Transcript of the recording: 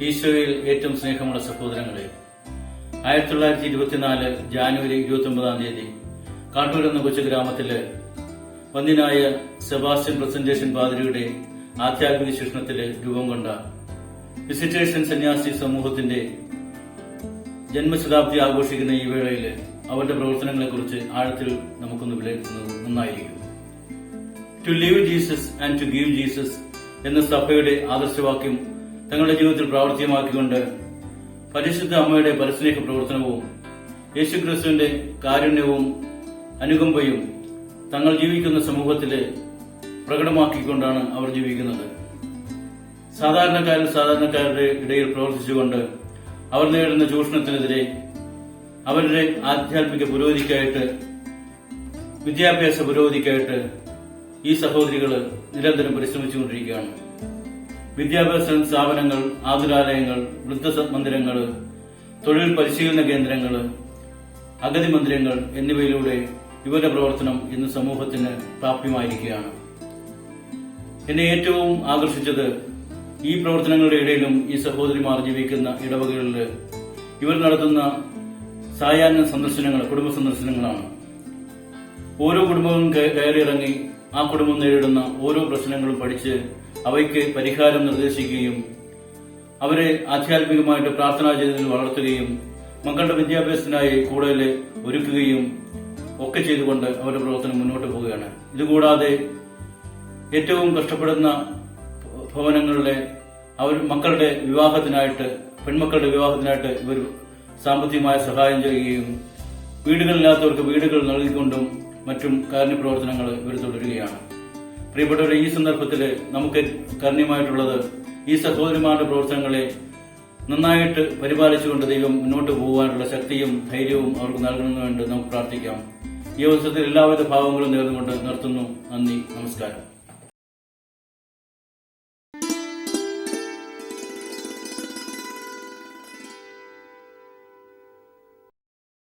ഈശോയിൽ ഏറ്റവും സ്നേഹമുള്ള സഹോദരങ്ങളെ ആയിരത്തി തൊള്ളായിരത്തി ഇരുപത്തിനാല് ജാനുവരി ഇരുപത്തി ഒമ്പതാം തീയതി കാട്ടൂർ എന്ന കൊച്ചു ഗ്രാമത്തിലെ വന്ദിനായ സെബാസ്റ്റ്യൻ പ്രസന്റേഷൻ പാതിരിയുടെ ആധ്യാത്മിക ശിക്ഷണത്തിൽ രൂപം കൊണ്ട വിസിറ്റേഷൻ സന്യാസി സമൂഹത്തിന്റെ ജന്മശതാബ്ദി ആഘോഷിക്കുന്ന ഈ വേളയിൽ അവരുടെ പ്രവർത്തനങ്ങളെക്കുറിച്ച് ആഴത്തിൽ നമുക്കൊന്ന് വിലയിരുത്തുന്നത് നന്നായിരിക്കും. To live Jesus and to give Jesus എന്ന സഭയുടെ ആദർശവാക്യം തങ്ങളുടെ ജീവിതത്തിൽ പ്രാവർത്തികമാക്കിക്കൊണ്ട് പരിശുദ്ധ അമ്മയുടെ പരസ്നേഹ പ്രവർത്തനവും യേശുക്രിസ്തുവിന്റെ കാരുണ്യവും അനുകമ്പയും തങ്ങൾ ജീവിക്കുന്ന സമൂഹത്തിൽ പ്രകടമാക്കിക്കൊണ്ടാണ് അവർ ജീവിക്കുന്നത്. സാധാരണക്കാരിൽ സാധാരണക്കാരുടെ ഇടയിൽ പ്രവർത്തിച്ചുകൊണ്ട് അവർ നേരിടുന്ന ചൂഷണത്തിനെതിരെ അവരുടെ ആധ്യാത്മിക പുരോഗതിക്കായിട്ട് വിദ്യാഭ്യാസ പുരോഗതിക്കായിട്ട് ഈ സഹോദരികൾ നിരന്തരം പരിശ്രമിച്ചുകൊണ്ടിരിക്കുകയാണ്. വിദ്യാഭ്യാസ സ്ഥാപനങ്ങൾ ആതുരാലയങ്ങൾ വൃദ്ധ മന്ദിരങ്ങൾ തൊഴിൽ പരിശീലന കേന്ദ്രങ്ങൾ അഗതി മന്ദിരങ്ങൾ എന്നിവയിലൂടെ ഇവരുടെ പ്രവർത്തനം ഇന്ന് സമൂഹത്തിന് പ്രാപ്യമായിരിക്കുകയാണ്. എന്നെ ഏറ്റവും ആകർഷിച്ചത് ഈ പ്രവർത്തനങ്ങളുടെ ഇടയിലും ഈ സഹോദരിമാർ ജീവിക്കുന്ന ഇടവകകളിൽ ഇവർ നടത്തുന്ന സായാഹ്ന സന്ദർശനങ്ങൾ കുടുംബ സന്ദർശനങ്ങളാണ്. ഓരോ കുടുംബവും കയ- കയറിയിറങ്ങി ആ കുടുംബം നേരിടുന്ന ഓരോ പ്രശ്നങ്ങളും പഠിച്ച് അവയ്ക്ക് പരിഹാരം നിർദ്ദേശിക്കുകയും അവരെ ആധ്യാത്മികമായിട്ട് പ്രാർത്ഥനാ ജീവിതത്തിൽ വളർത്തുകയും മക്കളുടെ വിദ്യാഭ്യാസത്തിനായി കൂടുതൽ ഒരുക്കുകയും ഒക്കെ ചെയ്തുകൊണ്ട് അവരുടെ പ്രവർത്തനം മുന്നോട്ട് പോവുകയാണ്. ഇതുകൂടാതെ ഏറ്റവും കഷ്ടപ്പെടുന്ന ഭവനങ്ങളിലെ അവർ മക്കളുടെ വിവാഹത്തിനായിട്ട് പെൺമക്കളുടെ വിവാഹത്തിനായിട്ട് ഇവർ സാമ്പത്തികമായ സഹായം ചെയ്യുകയും വീടുകളില്ലാത്തവർക്ക് വീടുകൾ നൽകിക്കൊണ്ടും മറ്റും കാരുണ്യ പ്രവർത്തനങ്ങൾ ഇവർ തുടരുകയാണ്. പ്രിയപ്പെട്ടവരെ ഈ സന്ദർഭത്തിൽ നമുക്ക് കരുണ്യമായിട്ടുള്ളത് ഈ സഹോദരിമാരുടെ പ്രവർത്തനങ്ങളെ നന്നായിട്ട് പരിപാലിച്ചുകൊണ്ട് ദൈവം മുന്നോട്ട് പോകാനുള്ള ശക്തിയും ധൈര്യവും അവർക്ക് നൽകണമെന്ന് വേണ്ടി നമുക്ക് പ്രാർത്ഥിക്കാം. ഈ അവസരത്തിൽ എല്ലാവിധ ഭാവങ്ങളും നേർന്നുകൊണ്ട് നിർത്തുന്നു. നന്ദി. നമസ്കാരം.